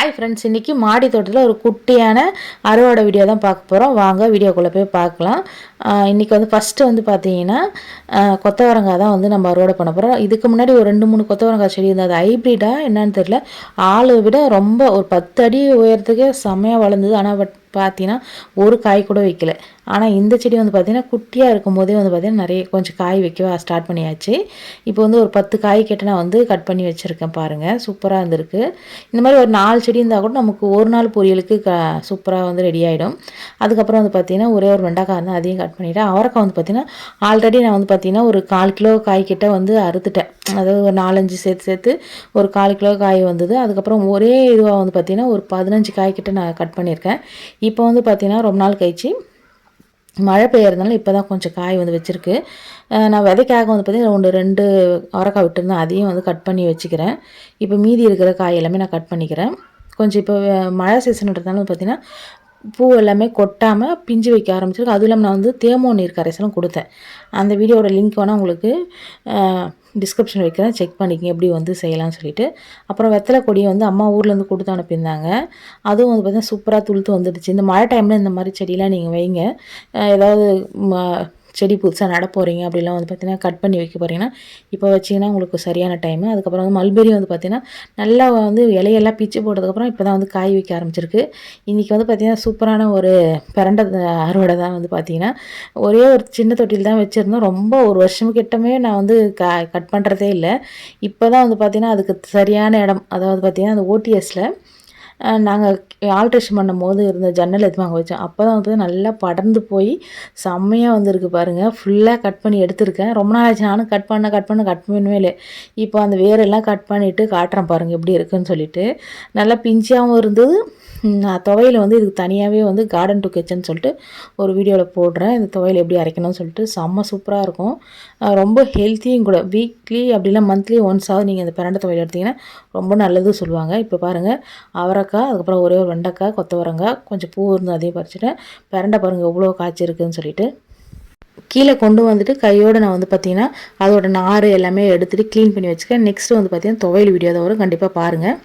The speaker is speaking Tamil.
ஹாய் ஃப்ரெண்ட்ஸ் இன்றைக்கி மாடி தோட்டத்தில் ஒரு குட்டியான அறுவடை வீடியோ தான் பார்க்க போகிறோம் வாங்க வீடியோக்குள்ளே போய் பார்க்கலாம். இன்றைக்கி வந்து ஃபஸ்ட்டு வந்து பார்த்தீங்கன்னா கொத்தவரங்காய் தான் வந்து நம்ம அறுவடை பண்ண போகிறோம் இதுக்கு முன்னாடி ஒரு ரெண்டு மூணு கொத்தவரங்காய் செடி இருந்தது. அது ஹைப்ரிடாக என்னன்னு தெரியல. ஆளை விட ரொம்ப ஒரு பத்து அடி உயரத்துக்கே செம்மையாக வளர்ந்தது. ஆனால் பட் பார்த்தீங்கன்னா ஒரு காய் கூட வைக்கல. ஆனால் இந்த செடி வந்து பார்த்திங்கன்னா குட்டியாக இருக்கும் போதே வந்து பார்த்தீங்கன்னா நிறைய கொஞ்சம் காய் வைக்க ஸ்டார்ட் பண்ணியாச்சு. இப்போ வந்து ஒரு பத்து காய் கிட்ட நான் வந்து கட் பண்ணி வச்சுருக்கேன் பாருங்கள் சூப்பராக இருந்திருக்கு இந்த மாதிரி ஒரு நாலு செடி இருந்தால் கூட நமக்கு ஒரு நாள் பொரியலுக்கு க சூப்பராக வந்து ரெடி ஆகிடும் அதுக்கப்புறம் வந்து பார்த்தீங்கன்னா ஒரே ஒரு வெண்டைக்காய் இருந்தால் அதையும் கட் பண்ணிவிட்டேன் அவரைக்காய் வந்து பார்த்திங்கன்னா ஆல்ரெடி நான் வந்து பார்த்திங்கன்னா ஒரு கால் கிலோ காய் கிட்ட வந்து அறுத்துட்டேன். அதாவது ஒரு நாலஞ்சு சேர்த்து சேர்த்து ஒரு கால் கிலோ காய் வந்தது. அதுக்கப்புறம் ஒரே இதுவாக வந்து பார்த்திங்கன்னா ஒரு பதினஞ்சு காய்கிட்ட நான் கட் பண்ணியிருக்கேன். இப்போ வந்து பார்த்திங்கன்னா ரொம்ப நாள் கழிச்சு மழை பெய்யறதுனால இப்போ தான் கொஞ்சம் காய் வந்து வச்சுருக்கு. நான் விதைக்காக வந்து பார்த்தீங்கன்னா ஒன்று ரெண்டு அவரைக்காய் விட்டுருந்தேன். அதையும் வந்து கட் பண்ணி வச்சுக்கிறேன். இப்போ மீதி இருக்கிற காய் எல்லாமே நான் கட் பண்ணிக்கிறேன். கொஞ்சம் இப்போ மழை சீசன்றதுனால வந்து பார்த்தீங்கன்னா பூ எல்லாமே கொட்டாமல் பிஞ்சு வைக்க ஆரம்பிச்சிருக்கு. அதுவும் இல்லாமல் நான் வந்து தேமோ நீர் கரைசலும் கொடுத்தேன். அந்த வீடியோட லிங்க் வேணால் உங்களுக்கு டிஸ்கிரிப்ஷன் வைக்கிறேன். செக் பண்ணிக்கங்க எப்படி வந்து செய்யலாம்னு சொல்லிட்டு. அப்புறம் வெத்தலை கொடியை வந்து அம்மா ஊர்லேருந்து கொடுத்து அனுப்பியிருந்தாங்க. அதுவும் வந்து பார்த்தீங்கன்னா சூப்பராக துளுத்து வந்துடுச்சு. இந்த மழை டைமில் இந்த மாதிரி செடியெலாம் நீங்கள் வைங்க. ஏதாவது ம- செடி புதுசாக நட போகிறீங்க அப்படிலாம் வந்து பார்த்தீங்கன்னா கட் பண்ணி வைக்க போகிறீங்கன்னா இப்போ வச்சிங்கன்னா உங்களுக்கு சரியான டைமு அதுக்கப்புறம் வந்து மல்பெரி வந்து பார்த்திங்கன்னா நல்லா வந்து இலையெல்லாம் பிச்சு போட்டதுக்கப்புறம் இப்போ தான் வந்து காய் வைக்க ஆரம்பிச்சிருக்கு. இன்றைக்கி வந்து பார்த்தீங்கன்னா சூப்பரான ஒரு பிறண்ட அறுவடை தான் வந்து பார்த்திங்கன்னா ஒரே ஒரு சின்ன தொட்டில் தான் வச்சுருந்தோம். ரொம்ப ஒரு வருஷம் கிட்டமே நான் வந்து க கட் பண்ணுறதே இல்லை. இப்போ தான் வந்து பார்த்திங்கன்னா அதுக்கு சரியான இடம். அதாவது பார்த்தீங்கன்னா அந்த ஓடிஎஸில் நாங்கள் ஆல்ட்ரேஷன் பண்ணும்போது இருந்த ஜன்னல் எடுத்து அங்கே வச்சோம். அப்போ தான் வந்து நல்லா படர்ந்து போய் செம்மையாக வந்திருக்கு பாருங்கள் ஃபுல்லாக கட் பண்ணி எடுத்திருக்கேன். ரொம்ப நாள் ஆச்சு. நானும் கட் பண்ண கட் பண்ண கட் பண்ணவே இல்லை. இப்போ அந்த வேரெல்லாம் கட் பண்ணிவிட்டு காட்டுறேன் பாருங்கள் எப்படி இருக்குன்னு சொல்லிட்டு. நல்லா பிஞ்சாகவும் இருந்தது. நான் துவையில் வந்து இதுக்கு தனியாகவே வந்து கார்டன் டு கிச்சன் சொல்லிட்டு ஒரு வீடியோவில் போடுறேன். இந்த துவையில் எப்படி அரைக்கணும்னு சொல்லிட்டு செம்ம சூப்பராக இருக்கும். ரொம்ப ஹெல்த்தியும் கூட. வீக்லி அப்படிலாம் மந்த்லி ஒன்ஸ் நீங்கள் இந்த பிரண்டை துவையில் எடுத்தீங்கன்னா ரொம்ப நல்லது சொல்லுவாங்க. இப்போ பாருங்கள் அவரை அவரைக்காய் அதுக்கப்புறம் ஒரே ஒரு வெண்டைக்காய் கொத்தவரங்காய் கொஞ்சம் பூ இருந்து அதையும் பறிச்சுட்டேன். பிரண்டை பாருங்கள் எவ்வளோ காய்ச்சி இருக்குதுன்னு சொல்லிட்டு. கீழே கொண்டு வந்துட்டு கையோடு நான் வந்து பார்த்தீங்கன்னா அதோட நார் எல்லாமே எடுத்துகிட்டு க்ளீன் பண்ணி வச்சுக்கேன் நெக்ஸ்ட்டு வந்து பார்த்தீங்கன்னா துவையல் வீடியோ தான் வரும். கண்டிப்பாக பாருங்கள்